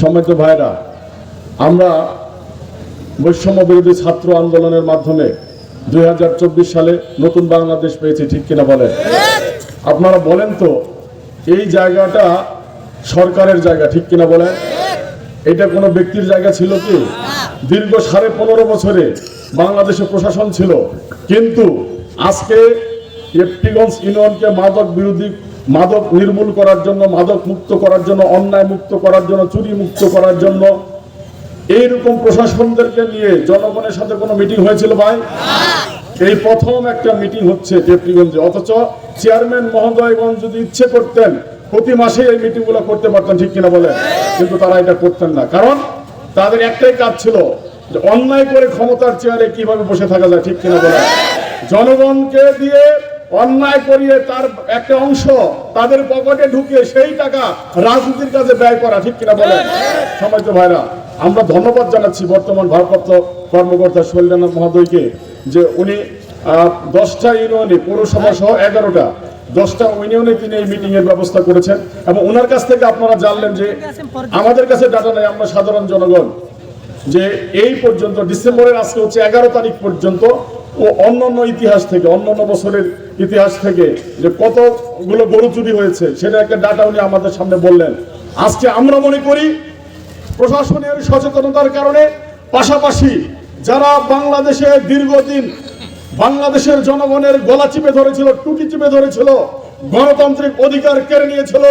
সম্মানিত ভাইরা, আমরা বৈষম্য বিরোধী ছাত্র আন্দোলনের মাধ্যমে দুই হাজার চব্বিশ সালে নতুন বাংলাদেশ পেয়েছি, ঠিক কিনা বলেন? আপনারা বলেন তো, এই জায়গাটা সরকারের জায়গা, ঠিক কিনা বলেন? এটা কোনো ব্যক্তির জায়গা ছিল কি? দীর্ঘ সাড়ে পনেরো বছরে বাংলাদেশে প্রশাসন ছিল। কিন্তু আজকে এফটিগঞ্জ ইউনিয়নকে মাদক বিরোধী মাদক নির্মূল করার জন্য মাদক মুক্ত করার জন্য অন্যায় মুক্ত করার জন্য চুরি মুক্ত করার জন্য এইরকম প্রশাসনদেরকে নিয়ে জনগণের সাথে কোনো মিটিং হয়েছিল ভাই? এই প্রথম একটা মিটিং হচ্ছে টেপরিগঞ্জে অথচ চেয়ারম্যান মহোদয়গঞ্জ যদি ইচ্ছে করতেন প্রতি মাসে এই মিটিংগুলো করতে পারতেন ঠিক কিনা বলে? কিন্তু তারা এটা করতেন না। কারণ তাদের একটাই কাজ ছিল যে অন্যায় করে ক্ষমতার চেয়ারে কীভাবে বসে থাকা যায় ঠিক কিনা বলে? জনগণকে দিয়ে অন্যায় করিয়ে তার একটা অংশ তাদের পকেটে ঢুকিয়ে সেই টাকা রাজনীতির কাজে ব্যয় করা, ঠিক কিনা বলে সমাজ ভাইরা, আমরা ধন্যবাদ জানাচ্ছি বর্তমান ভারপ্রাপ্ত কর্মকর্তা শৈলেন্দ্রনাথ মহোদয়কে যে উনি দশটা ইউনিয়নে, পৌরসভা সহ এগারোটা, দশটা ইউনিয়নে তিনি এই মিটিং এর ব্যবস্থা করেছেন এবং ওনার কাছ থেকে আপনারা জানলেন যে আমাদের কাছে ডাটা নেই, আমরা সাধারণ জনগণ। যে এই পর্যন্ত, ডিসেম্বরের আজকে হচ্ছে এগারো তারিখ পর্যন্ত ও অন্যান্য ইতিহাস থেকে, অন্যান্য বছরের ইতিহাস থেকে যে কতগুলো গরু চুরি হয়েছে, সেটা একটা ডাটা উনি আমাদের সামনে বললেন। আজকে আমরা মনে করি প্রশাসনের সচেতনতার কারণে পাশাপাশি যারা বাংলাদেশে দীর্ঘদিন বাংলাদেশের জনগণের গলা চিপে ধরেছিল টুটি চিপে ধরেছিল, গণতান্ত্রিক অধিকার কেড়ে নিয়েছিল,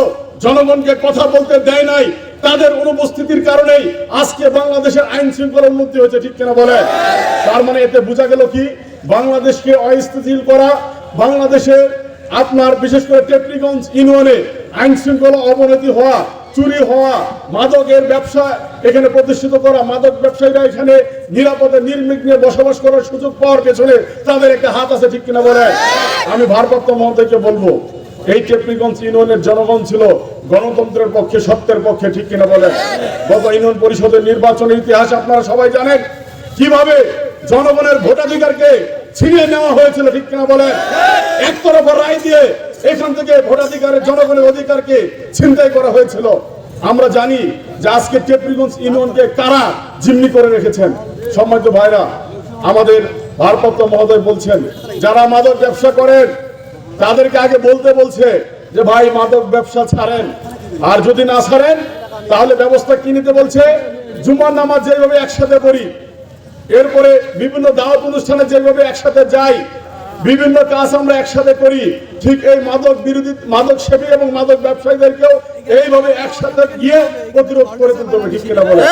জনগণকে কথা বলতে দেয় নাই, তাদের অনুপস্থিতির কারণেই আজকে বাংলাদেশের আইন শৃঙ্খলা উন্নতি হয়েছে, ঠিক কিনা বলে তার মানে এতে বোঝা গেল কি? বাংলাদেশকে অস্থিতিশীল করা বাংলাদেশের আপনার, বিশেষ করে টেপরিগঞ্জ ইউনিয়নে আইন শৃঙ্খলা অবনতি হওয়া, চুরি হওয়া, মাদকের ব্যবসা এখানে প্রতিষ্ঠিত করা, মাদক ব্যবসায়ীরা এখানে নিরাপদে, নির্বিঘ্নে বসবাস করার সুযোগ পাওয়ার পেছনে তাদের একটা হাত আছে, ঠিক কিনা বলে আমি ভারপ্রাপ্ত মহোদয়কে বলব, এই টেপরিগঞ্জ ইউনিয়নের জনগণ ছিল গণতন্ত্রের পক্ষে, সত্যের পক্ষে, ঠিক কিনা বলে গত ইউনিয়ন পরিষদের নির্বাচনের ইতিহাস আপনারা সবাই জানেন। কীভাবে জনগণের ভোটাধিকারকে ছিনিয়ে নেওয়া হয়েছিল, ঠিক কিনা বলে একতরফা রায় দিয়ে এখান থেকে ভোটাধিকারের জনগণের অধিকারকে ছিনতাই করা হয়েছিল। আমরা জানি যে আজকে টেপরিগঞ্জ ইউনিয়নকে কারা জিম্মি করে রেখেছেন। সম্মানিত ভাইরা, আমাদের ভারপ্রাপ্ত মহোদয় বলছেন, যারা মাদক ব্যবসা করেন, তাদেরকে আগে বলতে বলছে যে, ভাই, মাদক ব্যবসা ছাড়েন। আর যদি না ছাড়েন, তাহলে ব্যবস্থা কি নিতে বলছে? জুমার নামাজ যেভাবে একসাথে পড়ি, এরপরে বিভিন্ন দাওয়াত অনুষ্ঠানে যেভাবে একসাথে যাই বিভিন্ন কাজ আমরা একসাথে করি। ঠিক এই মাদক বিরোধী, মাদক সেবী এবং মাদক ব্যবসায়ীদেরকেও এইভাবে একসাথে গিয়ে প্রতিরোধ করে তুলতে হবে, ঠিক কিনা বলে